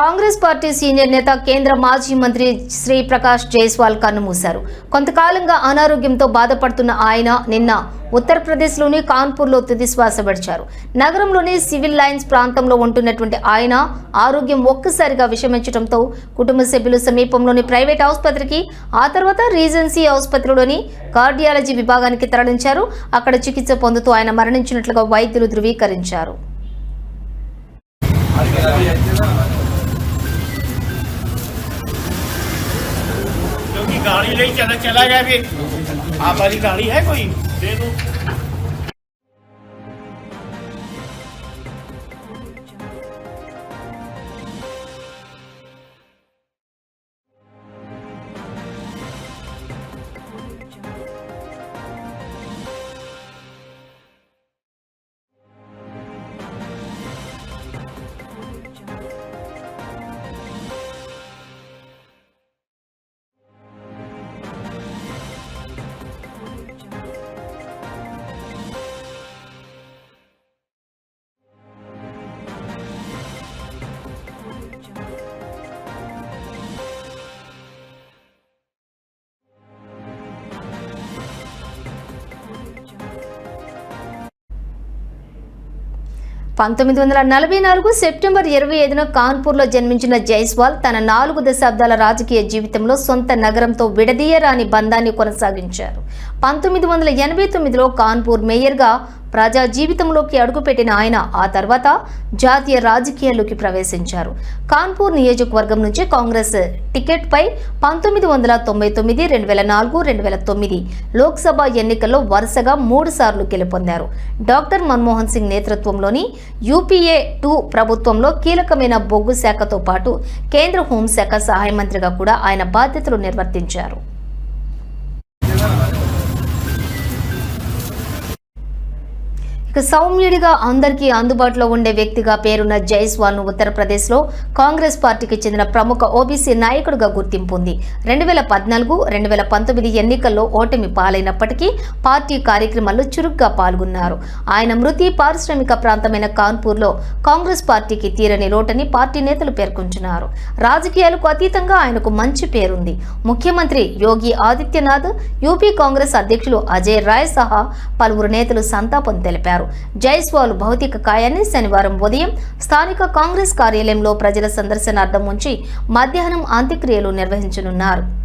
Congress party senior నేత కేంద్ర మాజీ మంత్రి శ్రీ ప్రకాష్ జైస్వాల్ కన్నుమూశారు. కొంతకాలంగా అనారోగ్యంతో బాధపడుతున్న ఆయన నిన్న ఉత్తరప్రదేశ్లోని కాన్పూర్లో తుది శ్వాస విడిచారు. నగరంలోని సివిల్ లైన్స్ ప్రాంతంలో ఉంటున్నటువంటి ఆయన ఆరోగ్యం ఒక్కసారిగా విషమించడంతో కుటుంబ సభ్యులు సమీపంలోని ప్రైవేట్ ఆసుపత్రికి ఆ తర్వాత రీజెన్సీ ఆసుపత్రిలోని కార్డియాలజీ విభాగానికి తరలించారు. అక్కడ చికిత్స పొందుతూ ఆయన మరణించినట్లుగా వైద్యులు ధృవీకరించారు. क्योंकि गाड़ी नहीं चला चला गया फिर आप वाली गाड़ी है कोई दे दो పంతొమ్మిది వందల నలభై నాలుగు సెప్టెంబర్ ఇరవై ఐదున కాన్పూర్లో జన్మించిన జైస్వాల్ తన నాలుగు దశాబ్దాల రాజకీయ జీవితంలో సొంత నగరంతో విడదీయరాని బంధాన్ని కొనసాగించారు. పంతొమ్మిది వందల ఎనభై తొమ్మిదిలో కాన్పూర్ మేయర్గా ప్రజా జీవితంలోకి అడుగుపెట్టిన ఆయన ఆ తర్వాత జాతీయ రాజకీయాల్లోకి ప్రవేశించారు. కాన్పూర్ నియోజకవర్గం నుంచి కాంగ్రెస్ టికెట్పై పంతొమ్మిది వందల తొంభై తొమ్మిది రెండు వేల నాలుగు రెండు వేల తొమ్మిది లోక్సభ ఎన్నికల్లో వరుసగా మూడు సార్లు గెలుపొందారు. డాక్టర్ మన్మోహన్ సింగ్ నేతృత్వంలోని యూపీఏ టూ ప్రభుత్వంలో కీలకమైన బొగ్గు శాఖతో పాటు కేంద్ర హోంశాఖ సహాయ మంత్రిగా కూడా ఆయన బాధ్యతలు నిర్వర్తించారు. ఇక సౌమ్యుడిగా అందరికీ అందుబాటులో ఉండే వ్యక్తిగా పేరున్న జైస్వాల్ను ఉత్తరప్రదేశ్లో కాంగ్రెస్ పార్టీకి చెందిన ప్రముఖ ఓబీసీ నాయకుడిగా గుర్తింపు ఉంది. రెండు వేల పద్నాలుగు రెండు వేల పంతొమ్మిది ఎన్నికల్లో ఓటమి పాలైనప్పటికీ పార్టీ కార్యక్రమాల్లో చురుగ్గా పాల్గొన్నారు. ఆయన మృతి పారిశ్రామిక ప్రాంతమైన కాన్పూర్లో కాంగ్రెస్ పార్టీకి తీరని లోటని పార్టీ నేతలు పేర్కొంటున్నారు. రాజకీయాలకు అతీతంగా ఆయనకు మంచి పేరుంది. ముఖ్యమంత్రి యోగి ఆదిత్యనాథ్ యూపీ కాంగ్రెస్ అధ్యక్షులు అజయ్ రాయ్ సహా పలువురు నేతలు సంతాపం తెలిపారు. జైస్వాల్ భౌతిక కాయాన్ని శనివారం ఉదయం స్థానిక కాంగ్రెస్ కార్యాలయంలో ప్రజల సందర్శనార్థం ఉంచి మధ్యాహ్నం అంత్యక్రియలు నిర్వహించనున్నారు.